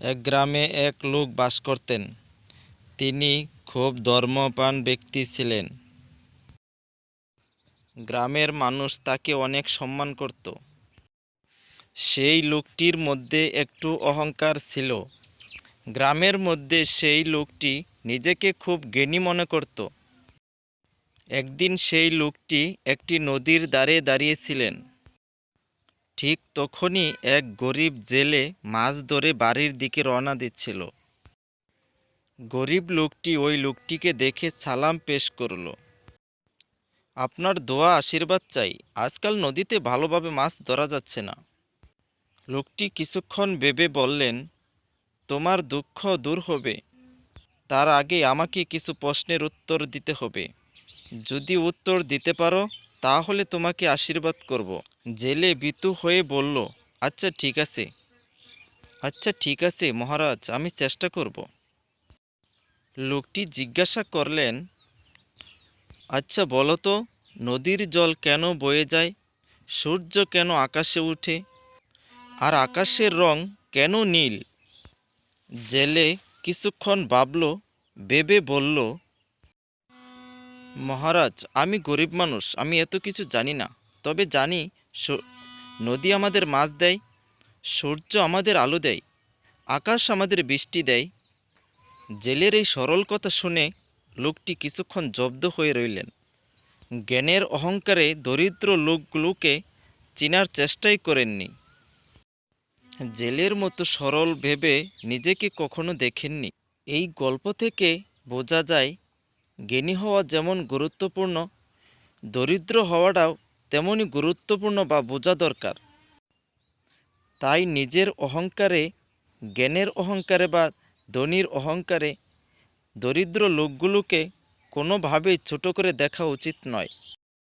এক গ্রামে এক লোক বাস করতেন। তিনি খুব ধর্মপ্রাণ ব্যক্তি ছিলেন। গ্রামের মানুষ তাকে অনেক সম্মান করত। সেই লোকটির মধ্যে একটু অহংকার ছিল। গ্রামের মধ্যে সেই লোকটি নিজেকে খুব জ্ঞানী মনে করত। একদিন সেই লোকটি একটি নদীর দ্বারে দাঁড়িয়েছিলেন। ঠিক তখনই এক গরিব জেলে মাছ ধরে বাড়ির দিকে রওনা দিচ্ছিল। গরিব লোকটি ওই লোকটিকে দেখে সালাম পেশ করল। আপনার দোয়া আশীর্বাদ চাই, আজকাল নদীতে ভালোভাবে মাছ ধরা যাচ্ছে না। লোকটি কিছুক্ষণ ভেবে বললেন, তোমার দুঃখ দূর হবে। তার আগে আমাকে কিছু প্রশ্নের উত্তর দিতে হবে। যদি উত্তর দিতে পারো, তাহলে তোমাকে আশীর্বাদ করব। জেলে বিতু হয়ে বলল আচ্ছা ঠিক আছে। আচ্ছা ঠিক আছে, মহারাজ, আমি চেষ্টা করব। লোকটি জিজ্ঞাসা করলেন আচ্ছা বলো তো, নদীর জল কেন বয়ে যায়? সূর্য কেন আকাশে ওঠে আর আকাশের রং কেন নীল? জেলে কিছুক্ষণ ভাবল, ভেবে বলল মহারাজ, আমি গরিব মানুষ, আমি এত কিছু জানি না। তবে জানি নদী আমাদের মাছ দেয়, সূর্য আমাদের আলো দেয়, আকাশ আমাদের বৃষ্টি দেয়। জেলের এই সরল কথা শুনে লোকটি কিছুক্ষণ জব্দ হয়ে রইলেন। জ্ঞানের অহংকারে দরিদ্র লোকগুলোকে চিনার চেষ্টাই করেননি। জেলের মতো সরল ভেবে নিজেকে কখনো দেখেননি। এই গল্প থেকে বোঝা যায় জ্ঞানী হওয়া যেমন গুরুত্বপূর্ণ, দরিদ্র হওয়াটাও তেমনই গুরুত্বপূর্ণ বা বোঝা দরকার। তাই নিজের অহংকারে, জ্ঞানের অহংকারে বা ধনির অহংকারে দরিদ্র লোকগুলোকে কোনোভাবেই ছোট করে দেখা উচিত নয়।